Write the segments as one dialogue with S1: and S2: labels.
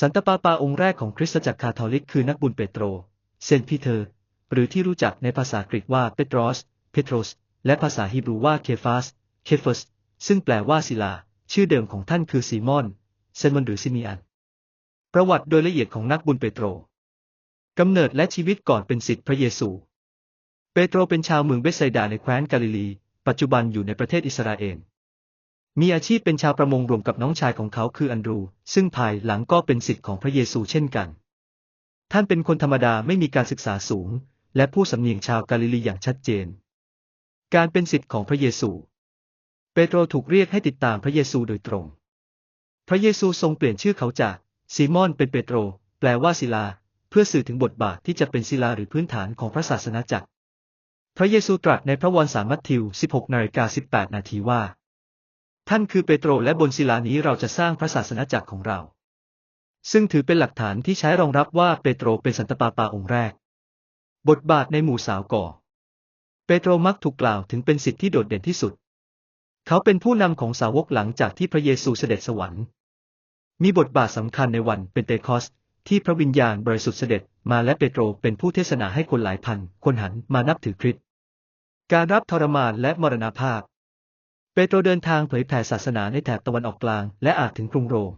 S1: สันตปาปาองค์แรกของคริสตจักรคาทอลิกคือนักบุญเปโตร เซนต์พีเตอร์ หรือที่รู้จักในภาษากรีกว่าเปโตรส เพโตรส และภาษาฮีบรูว่าเคฟาส เคฟสซึ่งแปลว่าศิลา ชื่อเดิมของท่านคือซีมอน เซนมอนหรือซิมีอัน ประวัติโดยละเอียดของนักบุญเปโตร กำเนิดและชีวิตก่อนเป็นศิษย์พระเยซู เปโตรเป็นชาวเมืองเบธไซดาในแคว้นกาลิลี ปัจจุบันอยู่ในประเทศอิสราเอล มีอาชีพเป็นชาวประมงรวมกับน้องชายของเขาคืออันดรู ซึ่งภายหลังก็เป็นศิษย์ของพระเยซูเช่นกัน ท่านเป็นคนธรรมดาไม่มีการศึกษาสูง และผู้สำเนียงชาวกาลิลีอย่างชัดเจน การเป็นศิษย์ของพระเยซู เปโตรถูกเรียกให้ติดตามพระเยซูโดยตรง พระเยซูทรงเปลี่ยนชื่อเขาจากซีมอนเป็นเปโตร แปลว่าศิลา เพื่อสื่อถึงบทบาทที่จะเป็นศิลาหรือพื้นฐานของพระศาสนาจักร พระเยซูตรัสในพระวรสารมัทธิว 16นาฬิกา18 นาทีว่า ท่านคือเปโตรและบนศิลานี้เราจะสร้างพระศาสนาจักรของเรา ซึ่งถือเป็นหลักฐานที่ใช้รองรับว่าเปโตรเป็นสันตปาปาองค์แรก บทบาทในหมู่สาวก่อ เปโตรมักถูกกล่าวถึงเป็นสิทธิที่โดดเด่นที่สุด เขาเป็นผู้นำของสาวกหลังจากที่พระเยซูเสด็จสวรรค์ มีบทบาทสำคัญในวันเป็นเตคอสที่พระวิญญาณบริสุทธิ์เสด็จมาและเปโตรเป็นผู้เทศนาให้คนหลายพัน คนหันมานับถือคริสต์การรับทรมานและมรณภาพ ปโตรเดินทางเผยแผ่ศาสนาในแถบตะวันออกกลาง และอาจถึงกรุงโรม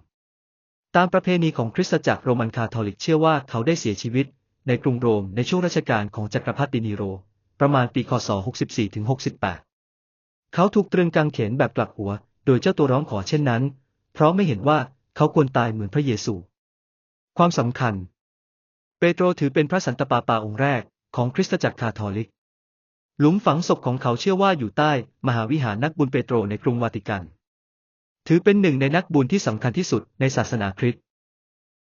S1: ตามประเพณีของคริสตจักรโรมันคาทอลิกเชื่อว่าเขาได้เสียชีวิต ในกรุงโรมในช่วงรัชกาลของจักรพรรดินีโร ประมาณปีคศ 64-68 เขาถูกตรึงกางเขนแบบกลับหัว โดยเจ้าตัวร้องขอเช่นนั้น เพราะไม่เห็นว่าเขาควรตายเหมือนพระเยซู ความสำคัญ เปโตรถือเป็นพระสันตะปาปาองค์แรกของคริสตจักรคาทอลิก หลุมฝังศพของเขาเชื่อว่าอยู่ใต้ มหาวิหารนักบุญเปโตรในกรุงวาติกัน ถือเป็นหนึ่งในนักบุญที่สำคัญที่สุดในศาสนาคริสต์